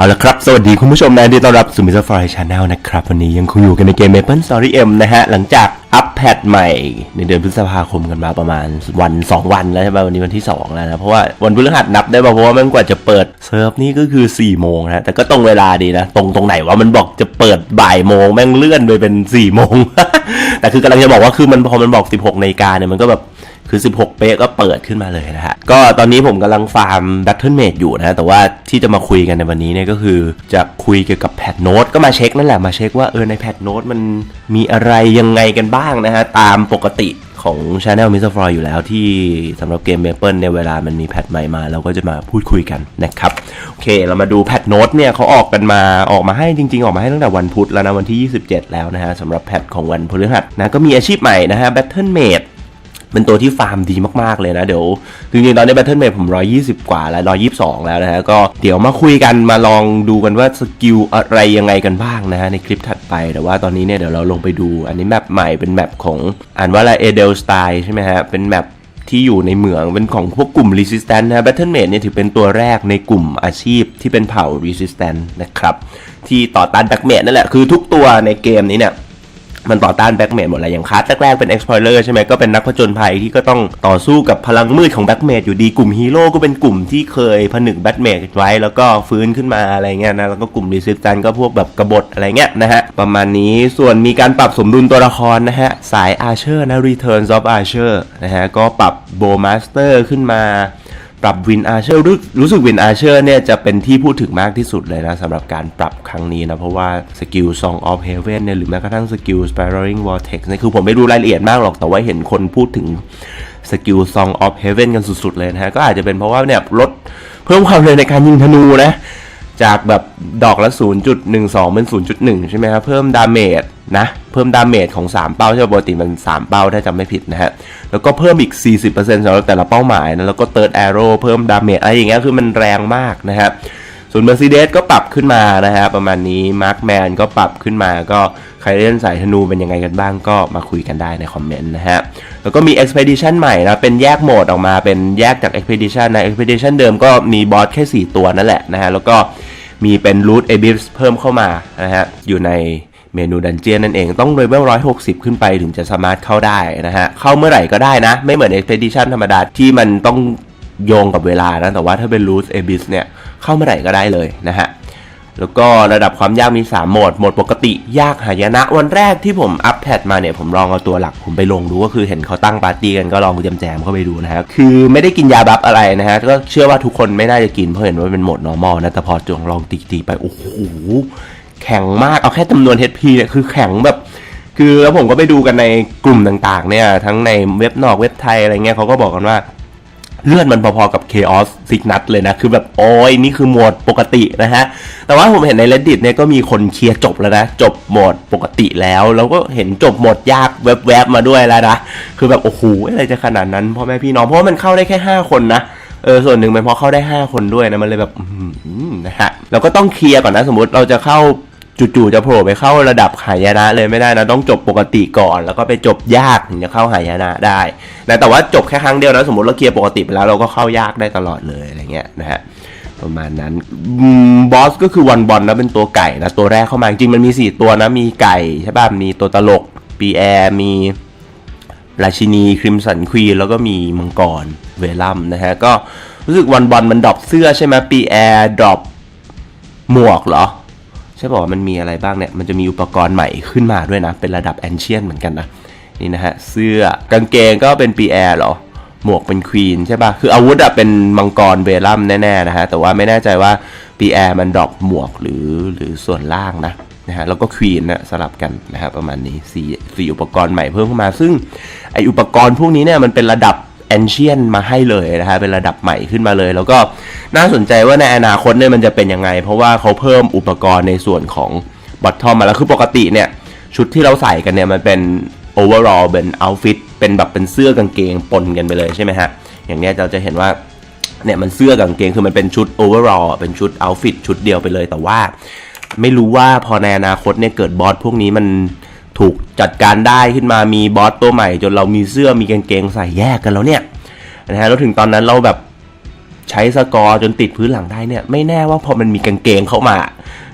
เอาละครับ สวัสดีคุณผู้ชมนะที่ต้อนรับสู่มิสเตอร์ฟลายชาแนลนะครับ วันนี้ยังคงอยู่กันในเกม Maple Story M นะฮะ หลังจากอัปแพทใหม่ในเดือนพฤษภาคมกันมาประมาณวัน 2 วันแล้วใช่ไหมวันนี้วันที่ 2 แล้วนะ เพราะว่าวันพฤหัสนับได้ป่ะเพราะว่ามันกว่าจะเปิดเซิร์ฟนี่ก็คือ 4 โมงนะ แต่ก็ตรงเวลาดีนะ ตรงตรงไหนวะมันบอกจะเปิดบ่ายโมงแม่งเลื่อนไปเป็น4โมงแต่คือกำลังจะบอกว่าคือมันพอมันบอก 16นาฬิกาเนี่ยมันก็แบบ คือ 16 เป๊ะก็เปิดขึ้นมาเลยนะฮะ ก็ตอนนี้ผมกำลังฟาร์ม Battle.Mate อยู่นะ แต่ว่าที่จะมาคุยกันในวันนี้เนี่ยก็คือจะคุยเกี่ยวกับแพทโน้ตก็มาเช็คนั่นแหละ มาเช็คว่าเออในแพทโน้ตมันมีอะไรยังไงกันบ้างนะฮะ ตามปกติของ Channel Mr. Froy อยู่แล้วที่สำหรับเกม Maple ในเวลามันมีแพทใหม่มา เราก็จะมาพูดคุยกันนะครับ โอเค เรามาดูแพทโน้ตเนี่ยเขาออกกันมาออกมาให้จริง ๆ ออกมาให้ตั้งแต่วันพุธแล้วนะ วันที่ 27 แล้วนะฮะสำหรับแพทของวันพฤหัสนะก็มีอาชีพใหม่นะฮะ Battle m a เป็นตัวที่ฟาร์มดีมากๆเลยนะ เดี๋ยวจริงๆตอนนี้ Battle.Mate ผม 120 กว่าแล้ว 122 แล้วนะฮะ ก็เดี๋ยวมาคุยกันมาลองดูกันว่าสกิลอะไรยังไงกันบ้างนะฮะ ในคลิปถัดไป แต่ว่าตอนนี้เนี่ยเดี๋ยวเราลงไปดูอันนี้แมปใหม่เป็นแมปของอ่านว่าอะไรเอเดลสไตล์ใช่ไหมฮะ เป็นแมปที่อยู่ในเหมืองเป็นของพวกกลุ่ม Resistance นะ Battle.Mate เนี่ยถือเป็นตัวแรกในกลุ่มอาชีพที่เป็นเผ่า Resistance นะครับที่ต่อต้าน Backmate นั่นแหละคือทุกตัวในเกมนี้เนี่ย มันต่อต้านแบ็กเมดหมดเลยอย่างคัสแรกๆเป็น Explorer ใช่ไหมก็เป็นนักผจญภัยที่ก็ต้องต่อสู้กับพลังมืดของแบ็กเมดอยู่ดีกลุ่มฮีโร่ก็เป็นกลุ่มที่เคยผนึกแบ็กเมดไว้ แล้วก็ฟื้นขึ้นมาอะไรเงี้ยนะแล้วก็กลุ่มรีซิสแตนก็พวกแบบกบฏอะไรเงี้ยนะฮะประมาณนี้ส่วนมีการปรับสมดุลตัวละครนะฮะสายอาร์เชอร์นะ Returns of Archer นะฮะก็ปรับโบมาสเตอร์ขึ้นมา ปรับวินอาเชอร์รู้สึกวินอาเชอร์เนี่ยจะเป็นที่พูดถึงมากที่สุดเลยนะสำหรับการปรับครั้งนี้นะ เพราะว่าสกิล Song of Heaven เนี่ยหรือแม้กระทั่งสกิล Spiraling Vortex เนี่ยคือผมไม่รู้รายละเอียดมากหรอกแต่ว่าเห็นคนพูดถึงสกิล Song of Heaven กันสุดๆเลยนะฮะ ก็อาจจะเป็นเพราะว่าเนี่ยลดเพิ่มความเร็วในการยิงธนูนะ จากแบบดอกละ 0.12 เป็น 0.1 ใช่ไหมครับ เพิ่มดาเมจนะ เพิ่มดาเมจของ 3 เป้าใช่ไหมปกติมัน 3 เป้าถ้าจำไม่ผิดนะฮะ แล้วก็เพิ่มอีก 40%สำหรับแต่ละเป้าหมายนะ แล้วก็เติร์ดแอโร่เพิ่มดาเมจอะไรอย่างเงี้ยคือมันแรงมากนะฮะส่วน Mercedes ก็ปรับขึ้นมานะฮะประมาณนี้ Markman ก็ปรับขึ้นมาก็ใครเล่นสายธนูเป็นยังไงกันบ้างก็มาคุยกันได้ในคอมเมนต์นะฮะ แล้วก็มี Expedition ใหม่นะ เป็นแยกโหมดออกมาเป็นแยกจาก Expedition นะ Expedition เดิมก็มีบอสแค่ 4 ตัวนั่นแหละนะฮะ แล้วก็ มีเป็น Root Abyss เพิ่มเข้ามานะฮะอยู่ในเมนูดันเจียนนั่นเองต้องเลเวล160 ขึ้นไปถึงจะสามารถเข้าได้นะฮะ เข้าเมื่อไหร่ก็ได้นะ ไม่เหมือน Expedition ธรรมดา ที่มันต้องโยงกับเวลานะ แต่ว่าถ้าเป็น Root Abyss เนี่ย เข้าเมื่อไหร่ก็ได้เลยนะฮะ แล้วก็ระดับความยากมี 3 โหมด โหมดปกติยากหายนะ วันแรกที่ผมอัพแพทมาเนี่ย ผมลองเอาตัวหลักผมไปลงดูก็คือเห็นเขาตั้งปาร์ตี้กันก็ลองแจมเข้าไปดูนะฮะ คือไม่ได้กินยาบัฟอะไรนะฮะ ก็เชื่อว่าทุกคนไม่น่าจะกินเพราะเห็นว่าเป็นโหมด normal นะ แต่พอจงลองตีๆไป โอ้โห แข็งมาก เอาแค่จำนวน HP เนี่ย คือแข็งแบบ คือแล้วผมก็ไปดูกันในกลุ่มต่างๆ เนี่ย ทั้งในเว็บนอกเว็บไทยอะไรเงี้ยเขาก็บอกกันว่า เลื่อนมันพอๆกับ Chaos Signat เลยนะ คือแบบโอ้ยนี่คือโหมดปกตินะฮะ แต่ว่าผมเห็นใน Reddit เนี่ยก็มีคนเคลียร์จบแล้วนะ จบโหมดปกติแล้ว แล้วก็เห็นจบโหมดยากแวบๆมาด้วยแล้วนะ คือแบบโอ้โหอะไรจะขนาดนั้นพ่อแม่พี่น้อง เพราะมันเข้าได้แค่ 5 คนนะเออส่วนหนึ่งเป็นเพราะเข้าได้ 5 คนด้วยนะ มันเลยแบบนะฮะเราก็ต้องเคลียร์ก่อนนะสมมติเราจะเข้า จู่ๆจะโผล่ไปเข้าระดับหายนะเลยไม่ได้นะต้องจบปกติก่อน แล้วก็ไปจบยากถึงจะเข้าหายนะได้นะแต่ว่าจบแค่ครั้งเดียวนะสมมติเราเคลียร์ปกติไปแล้วเราก็เข้ายากได้ตลอดเลยอะไรเงี้ยนะฮะประมาณนั้นบอสก็คือวันบอลนะเป็นตัวไก่นะตัวแรกเข้ามาจริงมันมี 4 ตัวนะมีไก่ใช่ป่ะมีตัวตลกปีแอร์มีราชินีคริมสันควีแล้วก็มีมังกรเวลัมนะฮะก็รู้สึกวันบอลมันดรอปเสื้อใช่ไหมปีแอร์ดรอปหมวกเหรอ ใช่บอกว่ามันมีอะไรบ้างเนี่ย มันจะมีอุปกรณ์ใหม่ขึ้นมาด้วยนะ เป็นระดับแอนเชียนเหมือนกันนะ นี่นะฮะ เสื้อกางเกงก็เป็นปีแอร์หรอ หมวกเป็นควีนใช่ปะ่ะ คืออาวุธอะเป็นมังกรเวลัมแน่ๆนะฮะ แต่ว่าไม่แน่ใจว่าปีแอร์มันดรอปหมวกหรือหรือส่วนล่างนะนะฮะแล้วก็ควีนนะสลับกันนะฮะประมาณนี้สี่สี่อุปกรณ์ใหม่เพิ่มเข้ามา ซึ่งไออุปกรณ์พวกนี้เนี่ยมันเป็นระดับ แอนเชียนมาให้เลยนะฮะเป็นระดับใหม่ขึ้นมาเลย แล้วก็น่าสนใจว่าในอนาคตเนี่ยมันจะเป็นยังไง เพราะว่าเขาเพิ่มอุปกรณ์ในส่วนของบอททอมมาแล้วคือปกติเนี่ย ชุดที่เราใส่กันเนี่ยมันเป็นโอเวอร์ l เป็นเอาฟิตเป็นแบบเป็นเสื้อกางเกงปนกันไปเลยใช่ไหมฮะ อย่างเนี้ยเราจะเห็นว่าเนี่ยมันเสื้อกางเกงคือมันเป็นชุดโอเวอร์ l เป็นชุดเอาฟิตชุดเดียวไปเลยแต่ว่า ไม่รู้ว่าพอในอนาคตเนี่ยเกิดบอสพวกนี้มัน ถูกจัดการได้ขึ้นมามีบอสตัวใหม่ จนเรามีเสื้อมีกางเกงใส่แยกกันแล้วเนี่ยนะฮะแล้วถึงตอนนั้นเราแบบใช้สกอร์จนติดพื้นหลังได้เนี่ยไม่แน่ว่าพอมันมีกางเกงเข้ามา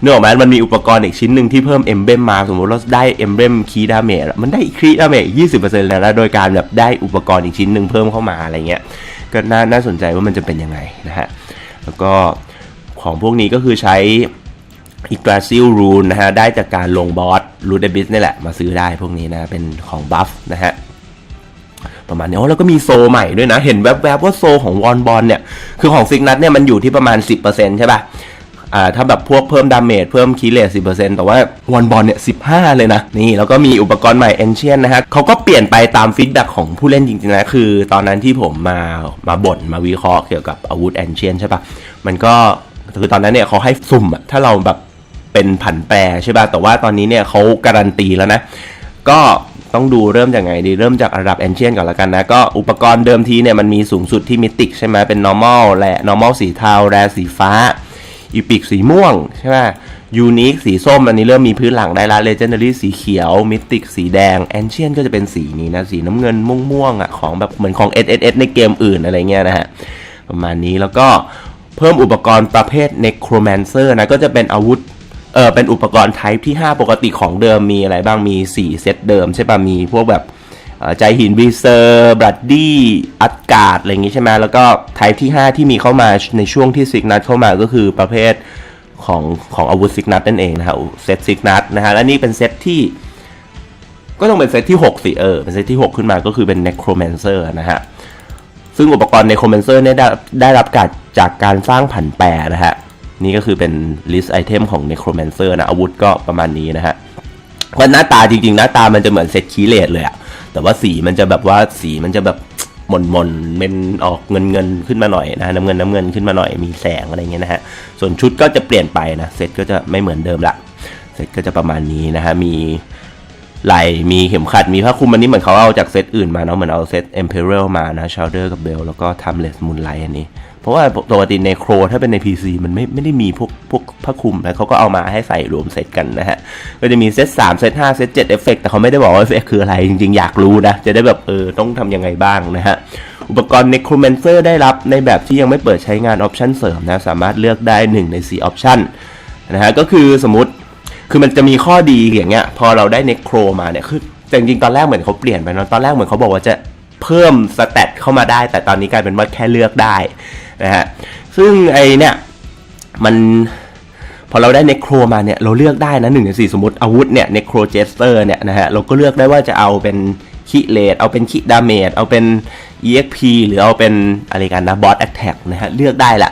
เนื่องไหมมันมีอุปกรณ์อีกชิ้นหนึ่งที่เพิ่มเอ็มเบมมาสมมติเราได้เอ็มเบมคีดาเมจมันได้คีดาเมจยี่สิบเปอร์เซ็นต์แล้วโดยการแบบได้อุปกรณ์อีกชิ้นหนึ่งเพิ่มเข้ามาอะไรเงี้ยก็น่าน่าสนใจว่ามันจะเป็นยังไงนะฮะแล้วก็ของพวกนี้ก็คือใช้ อีกราซิลรูนนะฮะได้จากการลงบอสรูดเดบิสนี่แหละมาซื้อได้พวกนี้นะเป็นของบัฟนะฮะประมาณนี้โอ้แล้วก็มีโซใหม่ด้วยนะ เห็นแวบๆว่าโซของวอนบอลเนี่ย คือของซิกนัทเนี่ยมันอยู่ที่ประมาณ 10%ใช่ป่ะอ่าถ้าแบบพวกเพิ่มดาเมจเพิ่มคีเลส10%แต่ว่าวอนบอลเนี่ย15เลยนะ นี่ แล้วก็มีอุปกรณ์ใหม่เอนเชียนนะฮะเขาก็เปลี่ยนไปตามฟีดแบ็กของผู้เล่นจริงๆนะ คือตอนนั้นที่ผมมามาบ่นมาวิเคราะห์เกี่ยวกับอาวุธเอนเชียนใช่ป่ะมันก็คือตอนนั้นเนี่ยเขาให้สุ่มอะถ้าเราแบบ เป็นผันแปรใช่ป่ะแต่ว่าตอนนี้เนี่ยเขาการันตีแล้วนะ ก็ต้องดูเริ่มจากไงดีเริ่มจากระดับ a n c i e n t ก่อนละกันนะ ก็อุปกรณ์เดิมทีเนี่ยมันมีสูงสุดที่มิติกใช่ไหมเป็น normal และ normal สีเทาแรสีฟ้าอีพิกสีม่วงใช่ไหมยูนิคสีส้มอันนี้เริ่มมีพื้นหลังได้ละ legendary สีเขียวมิติกสีแดง ancient ก็จะเป็นสีนี้นะ สีน้ำเงินม่วงๆอะของแบบเหมือนของ S S S ในเกมอื่นอะไรเงี้ยนะฮะ ประมาณนี้แล้วก็เพิ่มอุปกรณ์ประเภท necromancer นะ ก็จะเป็นอาวุธ เออเป็นอุปกรณ์ type ที่ 5 ปกติของเดิมมีอะไรบ้างมี 4 เซตเดิมใช่ป่ะมีพวกแบบใจหินบีเซอร์บรัดดี้อัดการ์ดอะไรอย่างงี้ใช่ไหมแล้วก็ type ที่ 5 ที่มีเข้ามาในช่วงที่ซิกนัทเข้ามาก็คือประเภทของของอาวุธซิกนัทนั่นเองนะฮะเซตซิกนัทนะฮะและนี่เป็นเซตที่ ก็ต้องเป็นเซตที่ 6 สิ เออ เป็นเซตที่ 6 ขึ้นมาก็คือเป็น necromancer นะฮะ ซึ่งอุปกรณ์ necromancer เนี่ยได้ได้รับการจากการสร้างผันแปรนะฮะ นี่ก็คือเป็น list item ของ necromancer นะ อาวุธก็ประมาณนี้นะฮะว่าหน้าตาจริงๆ หน้าตามันจะเหมือนเซตคีเลตเลยอะแต่ว่าสีมันจะแบบว่าสีมันจะแบบหม่นมนเป็นออกเงินเงินขึ้นมาหน่อยนะน้ำเงินน้ำเงินขึ้นมาหน่อยมีแสงอะไรเงี้ยนะฮะส่วนชุดก็จะเปลี่ยนไปนะเซตก็จะไม่เหมือนเดิมละเซตก็จะประมาณนี้นะฮะมีไหลมีเข็มขัดมีผ้าคลุมอันนี้เหมือนเขาเอาจากเซตอื่นมาเนาะเหมือนเอาเซต Imperial มานะชา o เดอร์กับเบลแล้วก็ทำเลสมูนไลท์อันนี้ เพราะว่าปกติในโครถ้าเป็นใน PC มันไม่ไม่ได้มีพวกพวกผ้าคลุมนะเขาก็เอามาให้ใส่รวมเซตกันนะฮะ ก็จะมีเซต3เซต5เซต7เอฟเฟกแต่เขาไม่ได้บอกว่าเอฟเฟกคืออะไร จริงๆ อยากรู้นะ จะได้แบบเออต้องทำยังไงบ้างนะฮะ อุปกรณ์ Necromancer ได้รับในแบบที่ยังไม่เปิดใช้งานออปชันเสริมนะ สามารถเลือกได้ 1 ใน 4 ออปชันนะฮะ ก็คือสมมติคือมันจะมีข้อดีอย่างเงี้ยพอเราได้เนโครมาเนี่ยคือจริงๆ ตอนแรกเหมือนเขาเปลี่ยนไปนะตอนแรกเหมือนเขาบอกว่าจะเพิ่มสเตตเข้ามาได้ แต่ตอนนี้กลายเป็นว่าแค่เลือกได้ นะฮะซึ่งไอเนี่ยมันพอเราได้เนโครมาเนี่ยเราเลือกได้นะหนึ่งในสี่สมมติอาวุธเนี่ยเนโครเจสเตอร์เนี่ยนะฮะเราก็เลือกได้ว่าจะเอาเป็นคิเลตเอาเป็นคิดาเมจเอาเป็น EXP หรือเอาเป็นอะไรกันนะบอสแอคแท็กนะฮะเลือกได้แหละ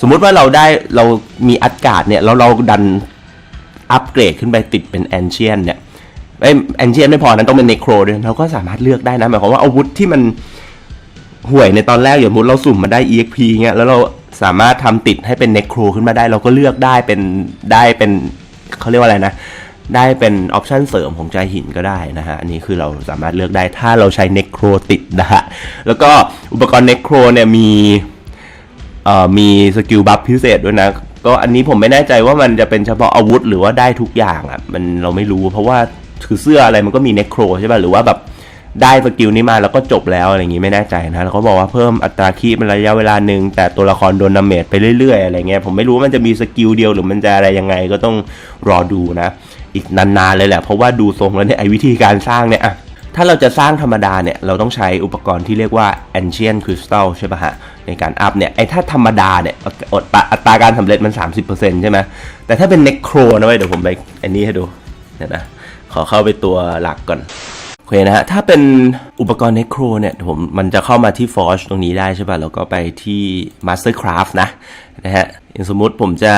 สมมุติว่าเราได้เรามีอัดการ์ดเนี่ยแล้วเราดันอัปเกรดขึ้นไปติดเป็นแอนเชียนเนี่ยไอแอนเชียนไม่พอนั้นต้องเป็นเนโครด้วยเราก็สามารถเลือกได้นะหมายความว่าอาวุธที่มัน ห่วยในตอนแรกอย่างมมติเราสุ่มมาได้ EXP เงี้ยแล้วเราสามารถทำติดให้เป็นเนโครขึ้นมาได้ เราก็เลือกได้เป็นได้เป็นเขาเรียกว่าอะไรนะ ได้เป็นออปชันเสริมของใจหินก็ได้นะฮะ อันนี้คือเราสามารถเลือกได้ถ้าเราใช้เนโครติดนะฮะ แล้วก็อุปกรณ์เนโครเนี่ยมีเอ่อมีสกิลบัฟพิเศษด้วยนะก็อันนี้ผมไม่แน่ใจว่ามันจะเป็นเฉพาะอาวุธหรือว่าได้ทุกอย่างอะมันเราไม่รู้เพราะว่าคือเสื้ออะไรมันก็มีเนคโครใช่ป่ะหรือว่าแบบ ได้สกิลนี้มาแล้วก็จบแล้วอะไรอย่างงี้ไม่แน่ใจนะแล้วเขาบอกว่าเพิ่มอัตราคีเป็นระยะเวลาหนึ่งแต่ตัวละครโดนดาเมจไปเรื่อยๆอะไรเงี้ยผมไม่รู้ว่ามันจะมีสกิลเดียวหรือมันจะอะไรยังไงก็ต้องรอดูนะ อีกนานๆเลยแหละ เพราะว่าดูทรงแล้วเนี่ยไอ้วิธีการสร้างเนี่ยอะถ้าเราจะสร้างธรรมดาเนี่ยเราต้องใช้อุปกรณ์ที่เรียกว่า ancient crystal ใช่ป่ะฮะในการอัพเนี่ยไอ้ถ้าธรรมดาเนี่ยอดอัตราการสำเร็จมัน 30%ใช่ไหมแต่ถ้าเป็น necro นะเว้ยเดี๋ยวผมไปอันนี้ให้ดูเดี๋ยนะขอเข้าไปตัวหลักก่อน โอเคนะฮะ ถ้าเป็นอุปกรณ์ไอโครเนี่ยผมมันจะเข้ามาที่ forge ตรงนี้ได้ใช่ป่ะ แล้วก็ไปที่ mastercraft นะนะฮะอย่างสมมุติผมจะ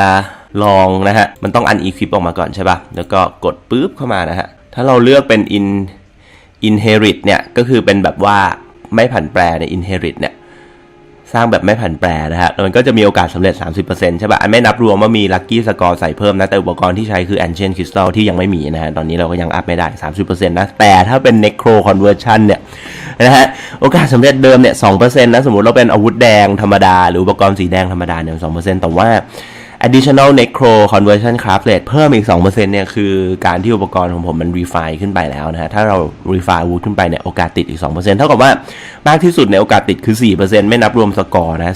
ลองนะฮะ มันต้องอันอีควิปออกมาก่อนใช่ป่ะ แล้วก็กดปุ๊บเข้ามานะฮะ ถ้าเราเลือกเป็น in inherit เนี่ย ก็คือเป็นแบบว่าไม่ผันแปรใน inherit เนี่ย สร้างแบบไม่ผันแปรนะฮะมันก็จะมีโอกาสสำเร็จ 30%ใช่ปะ่ะอันไม่นับรวมว่ามีลักกี้สกอร์ใส่เพิ่มนะ แต่อุปกรณ์ที่ใช้คือ ancient crystal ที่ยังไม่มีนะฮะ ตอนนี้เราก็ยังอัพไม่ได้ 30%นะ แต่ถ้าเป็น necro conversion เนี่ยนะฮะ โอกาสสำเร็จเดิมเนี่ย 2%นะ สมมติเราเป็นอาวุธแดงธรรมดา หรืออุปกรณ์สีแดงธรรมดาเนี่ย 2%แต่ว่า additional necro conversion craft rate เพิ่มอีก 2%เนี่ยคือการที่อุปกรณ์ของผมมัน refine ขึ้นไปแล้วนะฮะ ถ้าเรา refine อาวุธขึ้นไปเนี่ยโอกาสติดอีก 2%เท่ากับว่ามากที่สุดในยโอกาสติดคือ 4%ไม่นับรวมสกอร์นะ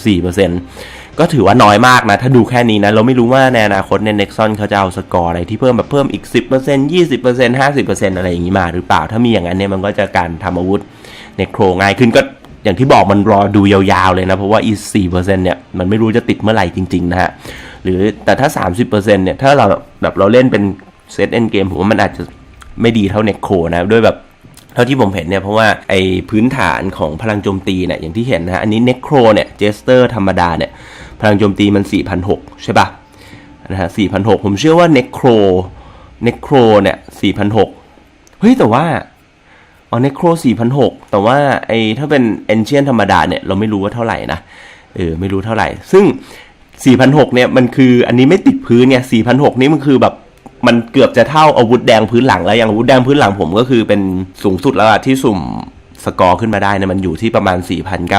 4%ก็ถือว่าน้อยมากนะ ถ้าดูแค่นี้นะ เราไม่รู้ว่าในอนาคตใน Nexon เขาจะเอาสกอร์อะไรที่เพิ่มแบบเพิ่มอีก 10% 20% 50%อะไรอย่างนี้มาหรือเปล่า ถ้ามีอย่างนั้นเนี่ยมันก็จะการทำอาวุธเนโครง่ายขึ้นก็อย่างที่บอกมันรอดูยาวๆเลยนะ เพราะว่าอีสี่เปอร์เซ็นเนี่ยมันไม่รู้จะติดเมื่อไหร่จริงๆนะฮะ หรือแต่ถ้า 30%เนี่ย ถ้าเราแบบเราเล่นเป็นเซตเอ็นเกมผมว่ามันอาจจะไม่ดีเท่าเนโคนะด้วยแบบเท่าที่ผมเห็นเนี่ย เพราะว่าไอพื้นฐานของพลังโจมตีเนี่ย อย่างที่เห็นนะฮะ อันนี้เนโครเนี่ยเจสเตอร์ธรรมดาเนี่ย พลังโจมตีมัน 4,600 ใช่ปะนะฮะ4,600 ผมเชื่อว่าเนโครเนโครเนี่ย4,600 เฮ้ย แต่ว่าอ๋อเนโคร4,600 แต่ว่าไอถ้าเป็นเอนเชียนธรรมดาเนี่ย เราไม่รู้ว่าเท่าไหร่นะเออไม่รู้เท่าไหร่ ซึ่ง 4,600เนี่ยมันคืออันนี้ไม่ติดพื้นไง4,600นี่มันคือแบบมันเกือบจะเท่าอาวุธแดงพื้นหลังแล้วอย่างอาวุธแดงพื้นหลังผมก็คือเป็นสูงสุดแล้วอะที่สุ่มสกอร์ขึ้นมาได้เนี่ยมันอยู่ที่ประมาณ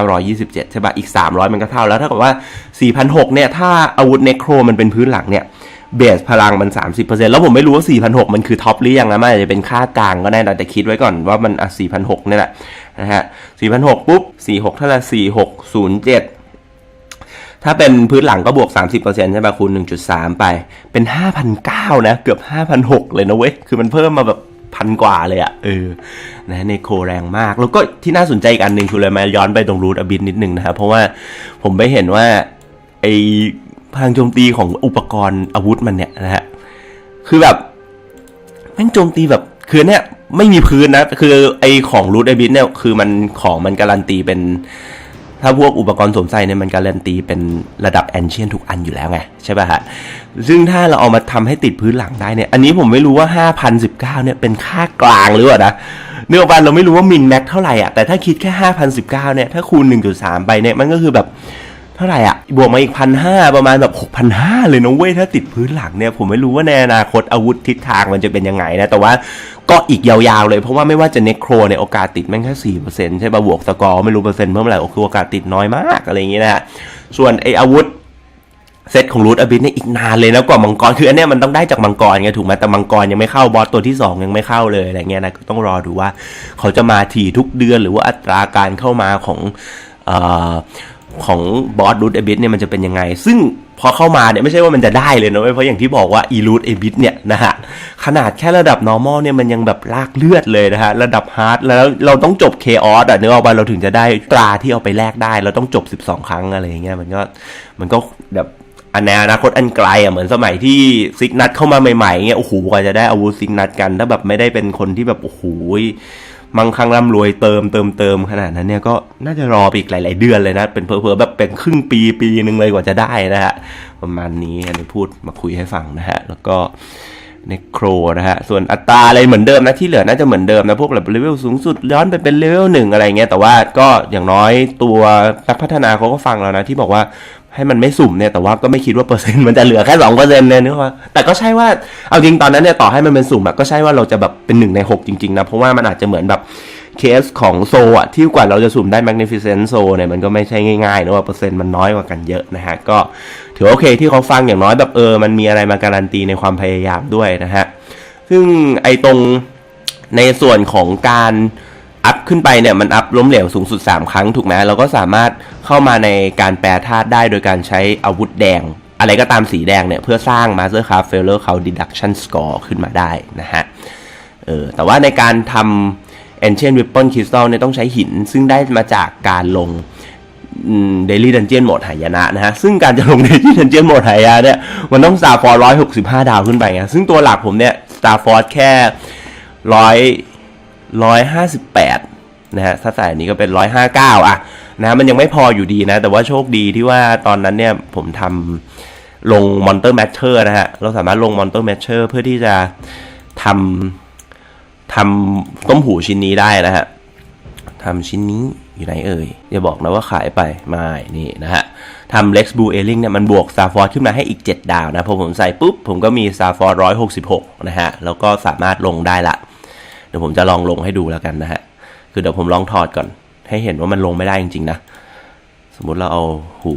4,927 ใช่ปะอีก 300 มันก็เท่าแล้วถ้ากับว่า 4,600เนี่ยถ้าอาวุธเนโครมันเป็นพื้นหลังเนี่ยเบสพลังมัน 30%แล้วผมไม่รู้ว่า 4,600 มันคือท็อปหรือยังนะมันอาจจะเป็นค่ากลางก็ได้นะแต่คิดไว้ก่อนว่ามันอะ4,600นี่แหละนะฮะ4,600 ปุ๊บ 46 เท่าไหร่4607 ถ้าเป็นพื้นหลังก็บวก 30%ใช่ป่ะคูณ1.3 ไป เป็น5,900นะเกือบ5,600เลยนะเว้ย คือมันเพิ่มมาแบบพันกว่าเลยอะเออนะในโคแรงมาก แล้วก็ที่น่าสนใจอีกอันหนึ่งคือเลยมาย้อนไปตรงรูทอบินนิดนึงนะครับ เพราะว่าผมไปเห็นว่าไอพลังโจมตีของอุปกรณ์อาวุธมันเนี่ยนะฮะ คือแบบแม่งโจมตีแบบคือเนี่ยไม่มีพื้นนะ คือไอของรูทอบินเนี่ยคือมันของมันการันตีเป็น ถ้าพวกอุปกรณ์สวมใส่เนี่ยมันการันตีเป็นระดับแอนเชียนทุกอันอยู่แล้วไง ใช่ป่ะฮะ ซึ่งถ้าเราเอามาทำให้ติดพื้นหลังได้เนี่ย อันนี้ผมไม่รู้ว่า 5,019 เนี่ยเป็นค่ากลางหรือเปล่านะเนื่องจากเราไม่รู้ว่ามินแม็กเท่าไหร่อะ แต่ถ้าคิดแค่ 5,019 เนี่ย ถ้าคูณ 1.3 ไปเนี่ย มันก็คือแบบเท่าไหร่อะ บวกมาอีกพันห้าประมาณแบบ6,500เลยนะเว้ย ถ้าติดพื้นหลังเนี่ย ผมไม่รู้ว่าในอนาคตอาวุธทิศทางมันจะเป็นยังไงนะ แต่ว่า ก็อีกยาวๆเลยเพราะว่าไม่ว่าจะเนโครเนี่ยโอกาสติดแม่งแค่สี่เปอร์เซ็นต์ใช่ป่ะบวกสกอร์ไม่รู้เปอร์เซ็นต์เพิ่มเท่าไหร่คือโอกาสติดน้อยมากอะไรอย่างเงี้ยนะฮะส่วนไออาวุธเซตของรูทอบิทเนี่ยอีกนานเลยนะกว่ามังกรคืออันเนี้ยมันต้องได้จากมังกรไงถูกไหมแต่มังกรยังไม่เข้าบอสตัวที่ 2 ยังไม่เข้าเลยอะไรเงี้ยนะก็ต้องรอดูว่า เขาจะมาถี่ทุกเดือนหรือว่าอัตราการเข้ามาของเอ่อของบอสรูทอบิทเนี่ยมันจะเป็นยังไง ซึ่ง พอเข้ามาเนี่ยไม่ใช่ว่ามันจะได้เลยนะเว้ยเพราะอย่างที่บอกว่าอีรูทเอบิทเนี่ยนะฮะขนาดแค่ระดับ normal เนี่ยมันยังแบบลากเลือดเลยนะฮะระดับ hard แล้วเราต้องจบ chaos อะเนื้อออกไปเราถึงจะได้ตราที่เอาไปแลกได้ เราต้องจบ 12 ครั้งอะไรอย่างเงี้ยมันก็มันก็แบบอันในอนาคตอันไกลอะเหมือนสมัยที่ซิกนัทเข้ามาใหม่ๆเงี้ยโอ้โหกว่าจะได้อาวุธซิกนัทกันถ้าแบบไม่ได้เป็นคนที่แบบโอ้โห มั่งคั่งร่ำรวยเติมเติมเติมขนาดนั้นเนี่ยก็น่าจะรอไปอีกหลาย ๆ เดือนเลยนะ เป็นเพอๆแบบเป็นครึ่งปีปีหนึ่งเลยกว่าจะได้นะฮะประมาณนี้อันนี้พูดมาคุยให้ฟังนะฮะแล้วก็เนโครนะฮะ ส่วนอัตราอะไรเหมือนเดิมนะที่เหลือน่าจะเหมือนเดิมนะพวกแบบเลเวลสูงสุดย้อนไปเป็นเลเวลหนึ่งอะไรเงี้ยแต่ว่าก็อย่างน้อยตัวนักพัฒนาเขาก็ฟังแล้วนะที่บอกว่า ให้มันไม่สุ่มเนี่ยแต่ว่าก็ไม่คิดว่าเปอร์เซ็นต์มันจะเหลือแค่สองเปอร์เซ็นต์เนี่ยนึกว่าแต่ก็ใช่ว่าเอาจริงตอนนั้นเนี่ยต่อให้มันเป็นสุ่มอะก็ใช่ว่าเราจะแบบเป็นหนึ่งในหกจริงๆนะเพราะว่ามันอาจจะเหมือนแบบเคสของโซอะที่กว่าเราจะสุ่มได้ Magnificent โซเนี่ยมันก็ไม่ใช่ง่ายๆนะว่าเปอร์เซ็นต์มันน้อยกว่ากันเยอะนะฮะก็ถือโอเคที่เขาฟังอย่างน้อยแบบเออมันมีอะไรมาการันตีในความพยายามด้วยนะฮะซึ่งไอตรงในส่วนของการ อัพขึ้นไปเนี่ยมันอัพล้มเหลวสูงสุด 3 ครั้งถูกไหมเราก็สามารถเข้ามาในการแปรธาตุได้โดยการใช้อาวุธแดง อะไรก็ตามสีแดงเนี่ย เพื่อสร้าง Mastercraft Failure Count Deduction Score ขึ้นมาได้นะฮะเออแต่ว่าในการทำ Ancient Weapon Crystal เนี่ยต้องใช้หิน ซึ่งได้มาจากการลงเดลี่ดันเจียนโหมดหายนะนะฮะ ซึ่งการจะลงเดลี่ดันเจียนโหมดหายนะเนี่ย มันต้อง Star Force ร้อยหกสิบห้าดาวขึ้นไปไงซึ่งตัวหลักผมเนี่ย Star Force แค่ร้อยร้อยห้าสิบแปด นะฮะถ้าใส่นี้ก็เป็นร้อยห้าเก้าอะนะมันยังไม่พออยู่ดีนะ แต่ว่าโชคดีที่ว่าตอนนั้นเนี่ยผมทำลง Monster Matter นะฮะ เราสามารถลง Monster Matter เพื่อที่จะทำทำต้มหูชิ้นนี้ได้นะฮะทำชิ้นนี้อยู่ไหนเอ่ยอย่าบอกนะว่าขายไปไม่นี่นะฮะทำ Lex Blue Ailing เนี่ยมันบวก Star f o r ขึ้นมาให้อีก 7 ดาวนะพอผมใส่ปุ๊บ ผมก็มี Star Force 166 นะฮะ แล้วก็สามารถลงได้ละ เดี๋ยวผมจะลองลงให้ดูแล้วกันนะฮะ คือเดี๋ยวผมลองถอดก่อน ให้เห็นว่ามันลงไม่ได้จริงๆนะ สมมุติเราเอาหู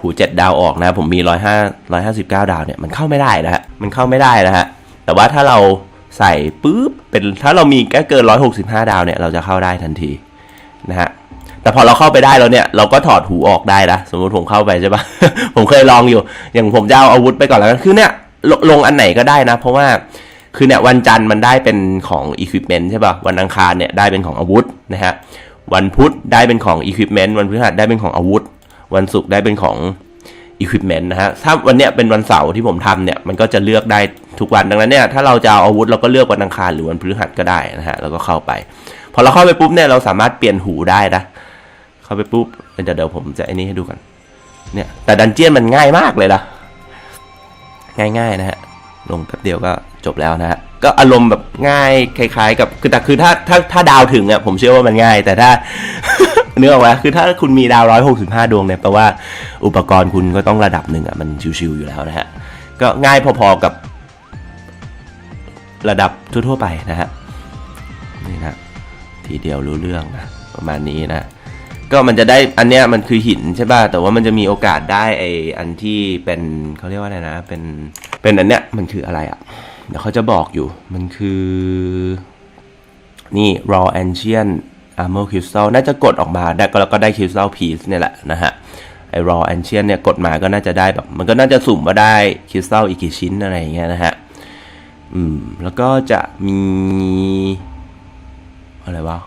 หูเจ็ดดาวออกนะ ผมมีร้อยห้าร้อยห้าสิบเก้าดาวเนี่ยมันเข้าไม่ได้นะฮะ มันเข้าไม่ได้นะฮะ แต่ว่าถ้าเราใส่ปุ๊บเป็นถ้าเรามีแค่เกินร้อยหกสิบห้าดาวเนี่ยเราจะเข้าได้ทันทีนะฮะแต่พอเราเข้าไปได้แล้วเนี่ยเราก็ถอดหูออกได้นะสมมติผมเข้าไปใช่ปะ ผมเคยลองอยู่ อย่างผมจะเอาอาวุธไปก่อนแล้วกันคือเนี่ยลลงอันไหนก็ได้นะ เพราะว่า คือเนี่ยวันจันทร์มันได้เป็นของ equipment ใช่ปะวันอังคารเนี่ยได้เป็นของอาวุธนะฮะ วันพุธได้เป็นของ equipment วันพฤหัสได้เป็นของอาวุธ วันศุกร์ได้เป็นของ equipment นะฮะ ถ้าวันเนี้ยเป็นวันเสาร์ที่ผมทำเนี่ย มันก็จะเลือกได้ทุกวัน ดังนั้นเนี่ย ถ้าเราจะเอาอาวุธเราก็เลือกวันอังคารหรือวันพฤหัสก็ได้นะฮะ แล้วก็เข้าไป พอเราเข้าไปปุ๊บเนี่ย เราสามารถเปลี่ยนหูได้นะ เข้าไปปุ๊บ เดี๋ยวเดี๋ยวผมจะไอ้นี้ให้ดูกัน เนี่ย แต่ดันเจียนมันง่ายมากเลยนะ ง่ายๆนะฮะ ลงแป๊บเดียวก็ จบแล้วนะฮะก็อารมณ์แบบง่ายคล้ายๆ กับคือแต่คือถ้าถ้าถ้าดาวถึงอะผมเชื่อว่ามันง่าย แต่ถ้าเนื้อออกมาคือถ้าคุณมีดาวร้อยหกสิบห้าดวงเนี่ยแปลว่าอุปกรณ์คุณก็ต้องระดับหนึ่งอะมันชิวๆอยู่แล้วนะฮะก็ง่ายพอๆกับระดับทั่วๆไปนะฮะนี่นะทีเดียวรู้เรื่องนะประมาณนี้นะก็มันจะได้อันเนี้ยมันคือหินใช่ป่ะแต่ว่ามันจะมีโอกาสได้ไออันที่เป็นเขาเรียกว่าอะไรนะ เป็นเป็นอันเนี้ยมันคืออะไรอะ่ะ เดี๋ยวเขาจะบอกอยู่มันคือ นี่ raw ancient armor crystal น่าจะกดออกมาได้ก็แล้วก็ได้ crystal piece เนี่ยแหละนะฮะไอ raw ancient เนี่ยกดมาก็น่าจะได้แบบ มันก็น่าจะสุ่มว่าได้ crystal อีกกี่ชิ้นอะไรอย่างเงี้ยนะฮะอืมแล้วก็จะมีอะไรวะ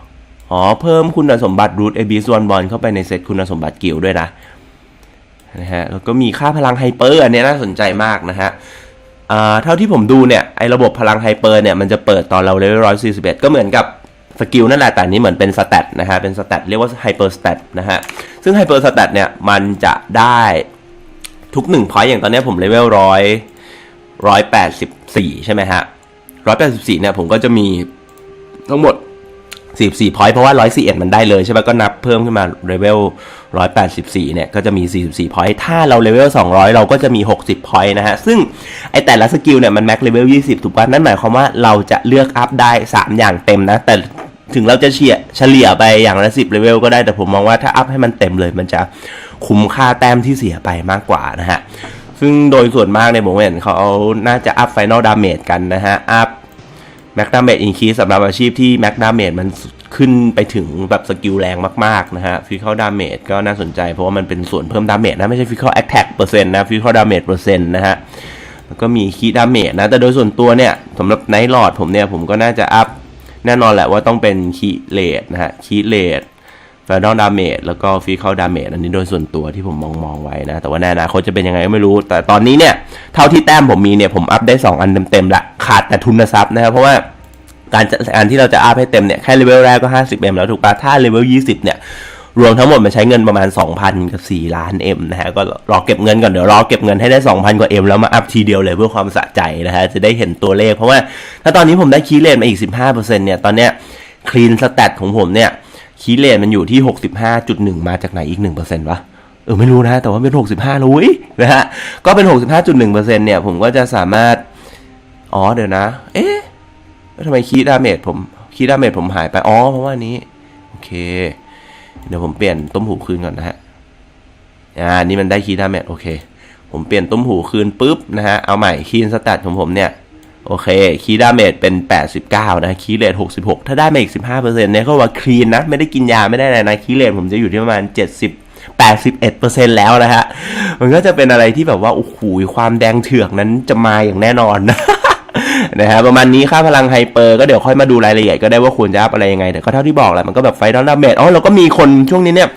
อ๋อ เพิ่มคุณสมบัติรูทเอบีส่วนบอลเข้าไปในเซตคุณสมบัติกิลด์ด้วยนะนะฮะแล้วก็มีค่าพลังไฮเปอร์อันนี้น่าสนใจมากนะฮะ เท่าที่ผมดูเนี่ยไอ้ระบบพลังไฮเปอร์เนี่ยมันจะเปิดตอนเราเลเวลร้อยสี่สิบเอ็ดก็เหมือนกับสกิลนั่นแหละแต่นี้เหมือนเป็นสแตทนะฮะเป็นสแตทเรียกว่าไฮเปอร์สแตทนะฮะซึ่งไฮเปอร์สแตทเนี่ยมันจะได้ทุกหนึ่งพอยต์อย่างตอนนี้ผมเลเวลร้อยร้อยแปดสิบสี่ใช่ไหมฮะร้อยแปดสิบสี่เนี่ยผมก็จะมีทั้งหมด44 point เพราะว่า141มันได้เลยใช่ไหมก็นับเพิ่มขึ้นมาเลเวล 184 เนี่ย ก็จะมี 44 point ถ้าเราเลเวล 200 เราก็จะมี 60 point นะฮะ ซึ่งไอแต่ละสกิลเนี่ย มันแม็กเลเวล 20 ถูกป่ะนั่นหมายความว่าเราจะเลือกอัพได้ 3 อย่างเต็มนะ แต่ถึงเราจะเฉียเฉลี่ยไปอย่างละ10เลเวลก็ได้ แต่ผมมองว่าถ้าอัพให้มันเต็มเลย มันจะคุ้มค่าแต้มที่เสียไปมากกว่านะฮะ ซึ่งโดยส่วนมากในยผมเห็นเขาน่าจะอัพไฟนอลดาเมจกันนะฮะ อัพแม็กดาเมจอินคีสำหรับอาชีพที่แม็กดาเมจมัน ขึ้นไปถึงแบบสกิลแรงมากๆนะฮะฟิค a l ดาเมจก็น่าสนใจเพราะว่ามันเป็นส่วนเพิ่มดาเมจนะ ไม่ใช่ฟิค a l แอคแท็กเปอร์เซ็นต์นะฟิค a l ดาเมจเปอร์เซ็นต์นะฮะแล้วก็มีคีดาเมจนะ แต่โดยส่วนตัวเนี่ยสำหรับไนท์ลอดผมเนี่ย ผมก็น่าจะอัพ แน่นอนแหละว่าต้องเป็นคีเลดนะฮะคีเลดฟนอลดาเมจแล้วก็ฟิค a l ดาเมจอันนี้โดยส่วนตัวที่ผมมองมองไว้นะ แต่ว่าในอนาคตจะเป็นยังไงก็ไม่รู้ แต่ตอนนี้เนี่ย เท่าที่แต้มผมมีเนี่ย ผมอัพได้สองอันเต็มๆละขาดแต่ทุนทรัพย์นะครับเพราะว่า การจะการที่เราจะอัพให้เต็มเนี่ยแค่เลเวลแรกก็ 50M แล้วถูกปะถ้าเลเวล20 เนี่ยรวมทั้งหมดมันใช้เงินประมาณ 2,000 กับ 4 ล้าน M นะฮะ ก็รอเก็บเงินก่อน เดี๋ยวรอเก็บเงินให้ได้ 2,000 กว่า M แล้วมาอัพทีเดียวเลยเพื่อความสะใจนะฮะ จะได้เห็นตัวเลข เพราะว่าถ้าตอนนี้ผมได้คีเลนมาอีก 15%เนี่ย ตอนเนี้ยคลีนสแตทของผมเนี่ย คีเลนมันอยู่ที่ 65.1 มาจากไหนอีก 1%วะเออไม่รู้นะ แต่ว่าเป็น 65ลุยนะฮะ ก็เป็น 65.1%เนี่ยผมก็จะสามารถ อ๋อเดี๋ยวนะ เอ๊ะ ทำไมคีดาเมจผมคีดาเมจผมหายไป อ๋อ เพราะว่านี้ โอเค เดี๋ยวผมเปลี่ยนต้มหูคืนก่อนนะฮะ อ่า นี่มันได้คีดาเมจโอเค ผมเปลี่ยนต้มหูคืนปุ๊บนะฮะ เอาใหม่คีย์สแตทของผมเนี่ย โอเค คีดาเมจเป็น 89 นะ คีเรท66 ถ้าได้มาอีก 15%เนี่ยก็ว่าคลีนนะ ไม่ได้กินยาไม่ได้อะไรนะ คีเรทผมจะอยู่ที่ประมาณ 70 81%แล้วนะฮะ มันก็จะเป็นอะไรที่แบบว่า โอ้โห ความแดงเถือกนั้นจะมาอย่างแน่นอนนะ นะฮะประมาณนี้ค่าพลังไฮเปอร์ก็เดี๋ยวค่อยมาดูรายละเอียดก็ได้ว่าควรจะอัพอะไรยังไง แต่ก็เท่าที่บอกแหละมันก็แบบไฟนอลดาเมจอ๋อแล้วก็มีคนช่วงนี้เนี่ย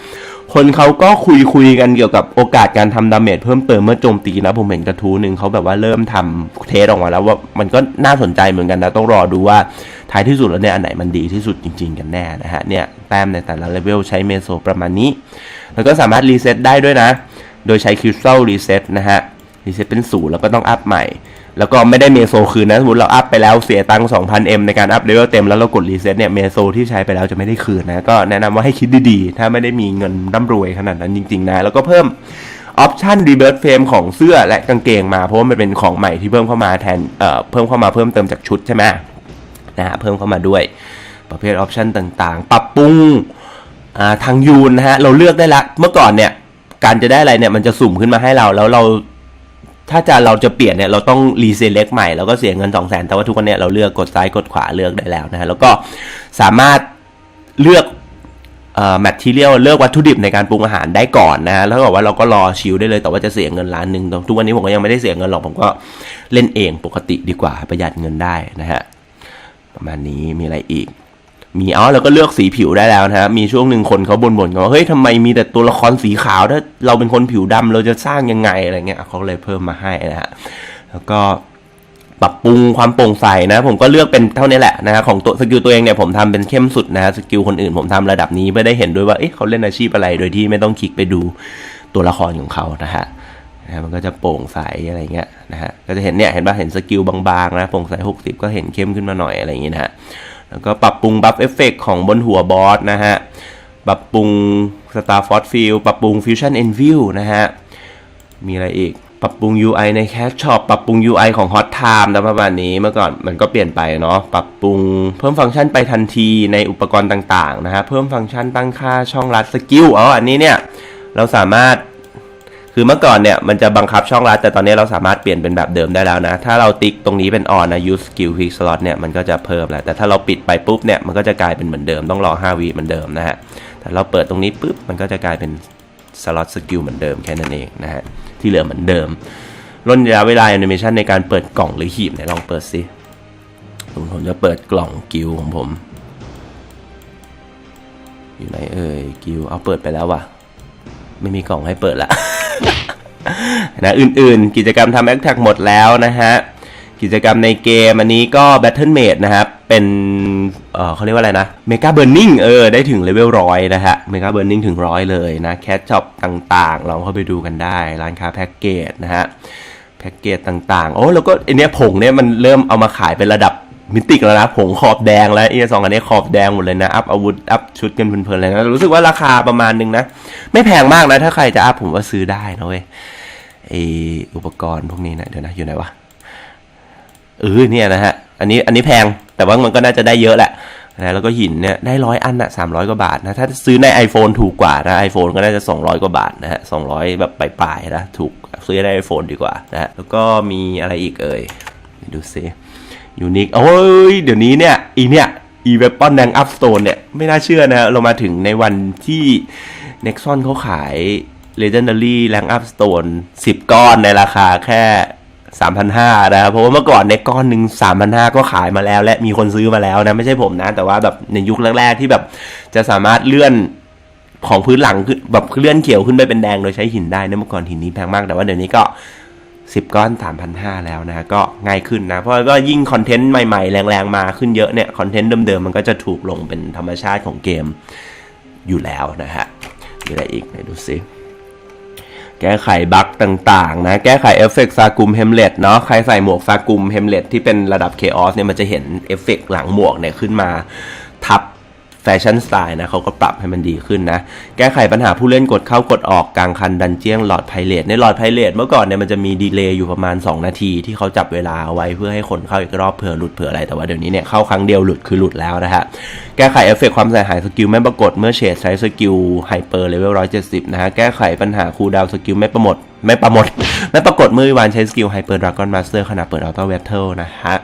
คนเขาก็คุยคุยกันเกี่ยวกับโอกาสการทำดาเมจเพิ่มเติมเมื่อโจมตีนะผมเห็นกระทู้หนึ่งเขาแบบว่าเริ่มทำเทสออกมาแล้วว่ามันก็น่าสนใจเหมือนกันนะต้องรอดูว่าท้ายที่สุดแล้วเนี่ยอันไหนมันดีที่สุดจริง ๆ กันแน่นะฮะเนี่ยแต้มในแต่ละเลเวลใช้เมโซประมาณนี้ แล้วก็สามารถรีเซ็ตได้ด้วยนะ โดยใช้คริสตัลรีเซ็ตนะฮะรีเซ็ตเป็นศูนย์แล้วก็ต้องอัพใหม่ แล้วก็ไม่ได้เมโซคืนนะสมมติเราอัพไปแล้วเสียตังค์ 2,000M ในการอัพเลเวลเต็มแล้วเรากดรีเซ็ตเนี่ยเมโซที่ใช้ไปแล้วจะไม่ได้คืนนะก็แนะนำว่าให้คิดดีๆ ถ้าไม่ได้มีเงินร่ำรวยขนาดนั้นจริงๆนะ แล้วก็เพิ่มออปชันรีเบิร์ f เฟรมของเสื้อและกางเกงมาเพราะว่ามันเป็นของใหม่ที่เพิ่มเข้ามาแทนเอ่อเพิ่มเข้ามาเพิ่มเติมจากชุดใช่ไหมนะฮะเพิ่มเข้ามาด้วยประเภทออปชันต่างๆ ปรับปรุงอ่าทางยูนนะฮะเราเลือกได้ละเมื่อก่อนเนี่ยการจะได้อะไรเนี่ยมันจะสุ่มขึ้นมาให้เราแล้วเรา ถ้าจะเราจะเปลี่ยนเนี่ยเราต้องรีเซเล็กใหม่แล้วก็เสียเงิน2 0 0 0 0 0แต่ว่าทุกวันเนี้ยเราเลือกกดซ้ายกดขวาเลือกได้แล้วนะฮะแล้วก็สามารถเลือกเอ่อแมททีเรียลเลือกวัตถุดิบในการปรุงอาหารได้ก่อนนะฮะแล้วก็บอกว่าเราก็รอชิลได้เลยแต่ว่าจะเสียเงินล้านหนึ่งทุกวันนี้ผมก็ยังไม่ได้เสียเงินหรอกผมก็เล่นเองปกติดีกว่าประหยัดเงินได้นะฮะประมาณนี้มีอะไรอีก มีอ๋อแล้วก็เลือกสีผิวได้แล้วนะฮะมีช่วงหนึ่งคนเขาบ่นๆกันว่าเฮ้ยทำไมมีแต่ตัวละครสีขาวถ้าเราเป็นคนผิวดำเราจะสร้างยังไงอะไรเงี้ยเขาเลยเพิ่มมาให้นะฮะแล้วก็ปรับปรุงความโปร่งใสนะผมก็เลือกเป็นเท่านี้แหละนะฮะของตัวสกิลตัวเองเนี่ยผมทำเป็นเข้มสุดนะฮะสกิลคนอื่นผมทำระดับนี้ไม่อได้เห็นด้วยว่าเอ๊ะเขาเล่นอาชีพอะไรโดยที่ไม่ต้องคลิกไปดูตัวละครของเขานะฮะนะฮะมันก็จะโปร่งใสอะไรเงี้ยนะฮะก็จะเห็นเนี่ยเห็นป่ะเห็นสกิลบางๆนะโปร่งใส60 ก็เห็นเข้มขึ้นมาหน่อยอะไรอย่างงี้นะฮะ แล้วก็ปรับปรุงบัฟเอฟเฟกของบนหัวบอสนะฮะ ปรับปรุง Star f o r c e Field ปรับปรุง Fusion e n v i e w นะฮะ มีอะไรอีก ปรับปรุง UI ใน Cash Shop ปรับปรุง UI ของ Hot Time นะประมาณนี้ เมื่อก่อนมันก็เปลี่ยนไปเนาะ ปรับปรุงเพิ่มฟังก์ชันไปทันทีในอุปกรณ์ต่างๆนะฮะ เพิ่มฟังก์ชันตั้งค่าช่องรัดสกิล อ๋อ อันนี้เนี่ย เราสามารถ คือเมื่อก่อนเนี่ยมันจะบังคับช่องลัด แต่ตอนนี้เราสามารถเปลี่ยนเป็นแบบเดิมได้แล้วนะ ถ้าเราติ๊กตรงนี้เป็น on นะ use skill quick slot เนี่ยมันก็จะเพิ่มแหล้วแต่ถ้าเราปิดไปปุ๊บเนี่ยมันก็จะกลายเป็นเหมือนเดิมต้องรอ 5วิเหมือนเดิมนะฮะแต่เราเปิดตรงนี้ปุ๊บมันก็จะกลายเป็น slot skill เหมือนเดิมแค่นั้นเองนะฮะที่เหลือเหมือนเดิมล่นระยะเวลา animation ในการเปิดกล่องหรือหีบไหนลองเปิดสิผมผมจะเปิดกล่องกิลของผม อยู่ไหนเอ่ยกิลเอาเปิดไปแล้วว่ะไม่มีกล่องให้เปิดละ นะอื่นๆ กิจกรรมทำแอคแท็กหมดแล้วนะฮะ กิจกรรมในเกมอันนี้ก็ Battle Mate นะครับเป็นเออเขาเรียกว่าอะไรนะเมกาเบ r ร์นิงเออได้ถึงเลเวลร้อยนะฮะเมกาเบ r ร์นิงถึงร้อยเลยนะแคชช็อปต่างๆ ลองเข้าไปดูกันได้ ร้านค้าแพ็กเกจนะฮะแพ็กเกจต่างๆ โอ้แล้วก็ไอเนี้ยผงเนี่ยมันเริ่มเอามาขายเป็นระดับ มิติแล้วนะผงขอบแดงแล้วไอ้สองอันนี้ขอบแดงหมดเลยนะ อัพอาวุธ อัพชุดกันเพลินๆเลยนะ รู้สึกว่าราคาประมาณนึงนะ ไม่แพงมากนะ ถ้าใครจะอัพผมว่าซื้อได้นะเว้ยไออุปกรณ์พวกนี้นะ เดี๋ยวนะ อยู่ไหนวะเออเนี่ยนะฮะ อันนี้อันนี้แพงแต่ว่ามันก็น่าจะได้เยอะแหละนะแล้วก็หินเนี่ยได้ร้อยอันอะสามร้อยกว่าบาทนะ ถ้าซื้อใน iPhone ถูกกว่านะ iPhone ก็น่าจะ 200 กว่าบาทนะฮะ200แบบปลายๆนะถูกซื้อใน iPhone ดีกว่านะฮะแล้วก็มีอะไรอีกเอ่ยดูซิ ยูนิคโอ้ยเดี๋ยวนี้เนี่ยอีเนี่ยอีเวปอนแดงอัพสโตนเนี่ยไม่น่าเชื่อนะเรามาถึงในวันที่ Nexon เขาขาย Legendary Rank Up Stone 10 ก้อนในราคาแค่ 3,500 นะครับ เพราะว่าเมื่อก่อนในก้อนหนึ่ง3,500 ก็ขายมาแล้ว และมีคนซื้อมาแล้วนะ ไม่ใช่ผมนะ แต่ว่าแบบในยุคแรกๆ ที่แบบจะสามารถเลื่อนของพื้นหลังขึ้นแบบเลื่อนเขียวขึ้นไปเป็นแดงโดยใช้หินได้นะเมื่อก่อนหินนี้แพงมากแต่ว่าเดี๋ยวนี้ก็ 10 ก้อน 3,500 แล้วนะก็ง่ายขึ้นนะ เพราะก็ยิ่งคอนเทนต์ใหม่ๆ แรงๆ มาขึ้นเยอะเนี่ย คอนเทนต์เดิมๆ มันก็จะถูกลงเป็นธรรมชาติของเกมอยู่แล้วนะฮะ มีอะไรอีกไหนดูซิแก้ไขบั๊กต่างๆนะ แก้ไขเอฟเฟกต์ซากุมเฮมเลตเนาะ ใครใส่หมวกซากุมเฮมเลตที่เป็นระดับเคออสเนี่ยมันจะเห็นเอฟเฟกต์หลังหมวกเนี่ยขึ้นมาทับ แฟชั่นสไตล์นะเขาก็ปรับให้มันดีขึ้นนะ แก้ไขปัญหาผู้เล่นกดเข้ากดออกกลางคันดันเจียงหลอดไพเรตในหลอดไพเรตเมื่อก่อนเนี่ยมันจะมีดีเลย์อยู่ประมาณ 2 นาที ที่เขาจับเวลาเอาไว้เพื่อให้คนเข้าอีกรอบเผื่อหลุดเผื่ออะไรแต่ว่าเดี๋ยวนี้เนี่ยเข้าครั้งเดียวหลุดคือหลุดแล้วนะฮะแก้ไขเอฟเฟกต์ความเสียหายสกิลไม่ปรากฏเมื่อเฉดใช้สกิลไฮเปอร์เลเวล170นะฮะแก้ไขปัญหาคูลดาวสกิลไม่ประหมดไม่ประหมดไม่ปรากฏเมื่อวิวานใช้สกิลไฮเปอร์ดราก้อนมาสเตอร์ขณะเปิดออโต้เวทเทิลนะฮะ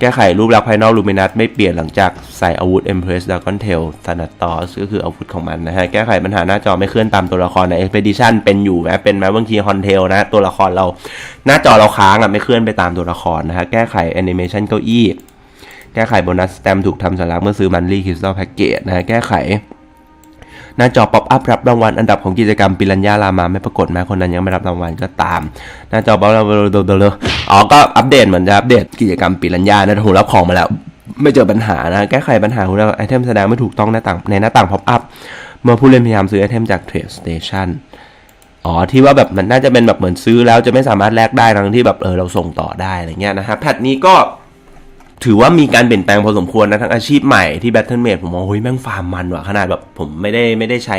แก้ไขรูปลักษณ์ภายนอกลูมินัสไม่เปลี่ยนหลังจากใส่อาวุธ Empress Dragon Tail t h a n a t o s ก็คืออาวุธของมันนะฮะ แก้ไขปัญหาหน้าจอไม่เคลื่อนตามตัวละครใน Expedition เป็นอยู่แมปเป็นแม้บางทีฮอนเทลนะ ตัวละครเรา หน้าจอเราค้างอะไม่เคลื่อนไปตามตัวละครนะฮะ แก้ไข Animation เก้าอี้ แก้ไขโบนัสแตมถูกทำสัญลักษณ์เมื่อซื้อมันลี่คริสตัลแพ็กเกจนะฮะ แก้ไข หน้าจอป๊อปอัพรับรางวัลอันดับของกิจกรรมปิรัญญารามาไม่ปรากฏแม้คนนั้นยังไม่รับรางวัลก็ตาม หน้าจอป๊อปอัพอ๋อก็อัปเดตเหมือนจะอัปเดตกิจกรรมปิรัญญานะถูกรับของมาแล้ว ไม่เจอปัญหานะแก้ไขปัญหาของเราไอเทมแสดงไม่ถูกต้องหน้าต่างในหน้าต่างป๊อปอัพเมื่อผู้เล่นพยายามซื้อไอเทมจากเทรดสเตชันอ๋อที่ว่าแบบมันน่าจะเป็นแบบเหมือนซื้อแล้วจะไม่สามารถแลกได้ทั้งที่แบบเออเราส่งต่อได้อะไรเงี้ยนะฮะแพทนี้ก็ ถือว่ามีการเปลี่ยนแปลงพอสมควรนะทั้งอาชีพใหม่ที่ Battle Mate ผมมองเฮ้ยแม่งฟาร์มมันว่ะขนาดแบบผมไม่ได้ไม่ได้ใช้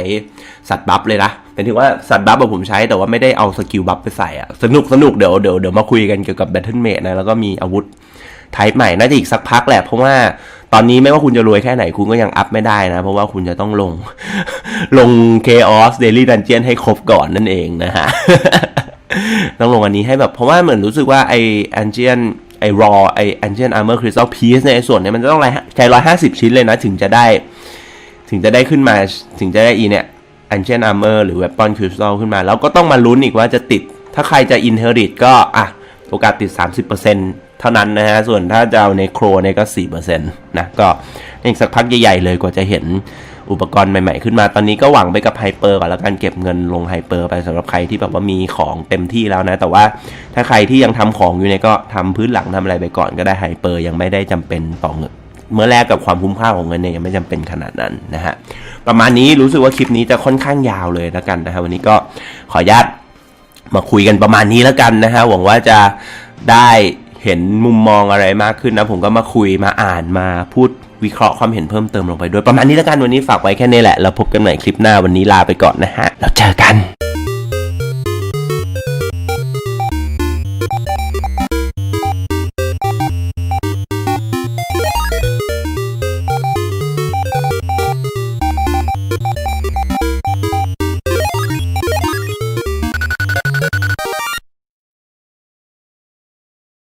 สัตว์บัฟเลยนะแต่ถึงว่าสัตว์บัฟอะผมใช้แต่ว่าไม่ได้เอาสกิลบัฟไปใส่อะสนุกสนุกเดี๋ยวเดี๋ยวเดี๋ยวมาคุยกันเกี่ยวกับ Battle Mate นะแล้วก็มีอาวุธไทป์ใหม่น่าจะอีกสักพักแหละเพราะว่าตอนนี้ไม่ว่าคุณจะรวยแค่ไหนคุณก็ยังอัพไม่ได้นะ เพราะว่าคุณจะต้องลงลง Chaos Daily Dungeon ให้ครบก่อนนั่นเองนะฮะต้องลงอันนี้ให้แบบเพราะว่าเหมือนรู้สึกว่าไอ Ancient ไอ Raw ไอ Ancient Armor Crystal Piece ในส่วนเนี้ยมันจะต้องใช้ร้อยห้าสิบชิ้นเลยนะ ถึงจะได้ ถึงจะได้ขึ้นมา ถึงจะได้อีเนี่ย Ancient Armor หรือ Weapon Crystal ขึ้นมา แล้วก็ต้องมาลุ้นอีกว่าจะติด ถ้าใครจะ Inherit ก็อะโอกาสติด 30%เท่านั้นนะฮะ ส่วนถ้าจะเอาในโครเนี่ยก็ 4%นะ ก็อีกสักพักใหญ่ๆเลยกว่าจะเห็น อุปกรณ์ใหม่ๆขึ้นมาตอนนี้ก็หวังไปกับไฮเปอร์ก่อนแล้วกันเก็บเงินลงไฮเปอร์ไปสำหรับใครที่แบบว่ามีของเต็มที่แล้วนะ แต่ว่าถ้าใครที่ยังทำของอยู่เนี่ยก็ทำพื้นหลังทำอะไรไปก่อนก็ได้ไฮเปอร์ยังไม่ได้จำเป็นต่อเงินเมื่อแลกกับความคุ้มค่าของเงินเนี่ยยังไม่จำเป็นขนาดนั้นนะฮะประมาณนี้รู้สึกว่าคลิปนี้จะค่อนข้างยาวเลยแล้วกันนะฮะวันนี้ก็ขออนุญาตมาคุยกันประมาณนี้แล้วกันนะฮะหวังว่าจะได้ เห็นมุมมองอะไรมากขึ้นนะผมก็มาคุยมาอ่านมาพูดวิเคราะห์ความเห็นเพิ่มเติมลงไปด้วยประมาณนี้แล้วกันวันนี้ฝากไว้แค่นี้แหละ แล้วพบกันใหม่คลิปหน้าวันนี้ลาไปก่อนนะฮะ แล้วเจอกัน